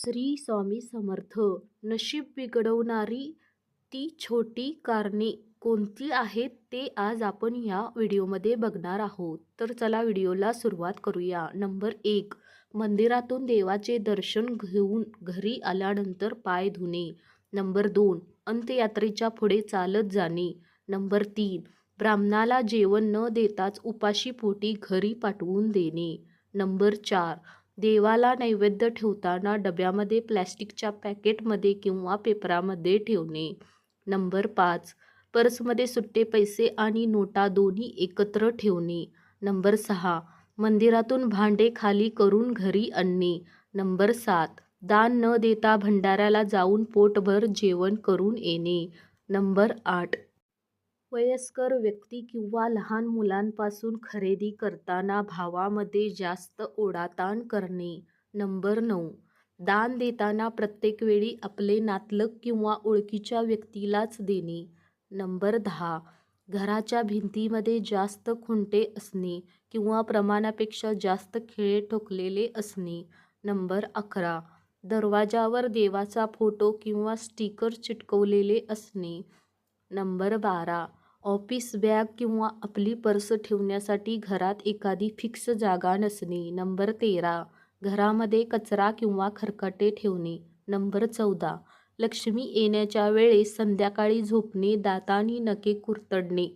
श्री स्वामी समर्थ. नशीब बिघडवणारी ती छोटी कारणे कोणती आहेत ते आज आपण या व्हिडिओमध्ये बघणार आहोत. तर चला व्हिडिओला सुरुवात करूया. नंबर एक मंदिरातून देवाचे दर्शन घेऊन घरी आल्यानंतर पाय धुणे. नंबर दोन अंत्ययात्रेच्या पुढे चालत जाणे. नंबर तीन ब्राह्मणाला जेवण न देताच उपाशी पोटी घरी पाठवून देणे. नंबर चार देवाला नैवेद्य ठेवताना डब्यामध्ये प्लॅस्टिकच्या पॅकेटमध्ये किंवा पेपरामध्ये ठेवणे. नंबर पाच पर्समध्ये सुट्टे पैसे आणि नोटा दोन्ही एकत्र ठेवणे. नंबर सहा मंदिरातून भांडे खाली करून घरी आणणे. नंबर सात दान न देता भंडाऱ्याला जाऊन पोटभर जेवण करून येणे. नंबर आठ वयस्कर व्यक्ती किंवा लहान मुलांपासून खरेदी करताना भावामध्ये जास्त ओढाताण करणे. नंबर नऊ. दान देताना प्रत्येक वेळी आपले नातलग किंवा ओळखीच्या व्यक्तीलाच देणे. नंबर दहा. घराच्या भिंतीमध्ये जास्त खुंटे असणे किंवा प्रमाणापेक्षा जास्त खिळे ठोकलेले असणे. नंबर अकरा. दरवाजावर देवाचा फोटो किंवा स्टिकर चिटकवलेले असणे. नंबर बारा. ऑफिस बॅग किंवा आपली पर्स ठेवण्यासाठी घरात एखादी फिक्स जागा नसणे. नंबर तेरा. घरामध्ये कचरा किंवा खरकटे ठेवणे. नंबर चौदा. लक्ष्मी येण्याच्या वेळेस संध्याकाळी झोपणे दातांनी नखे कुरतडणे.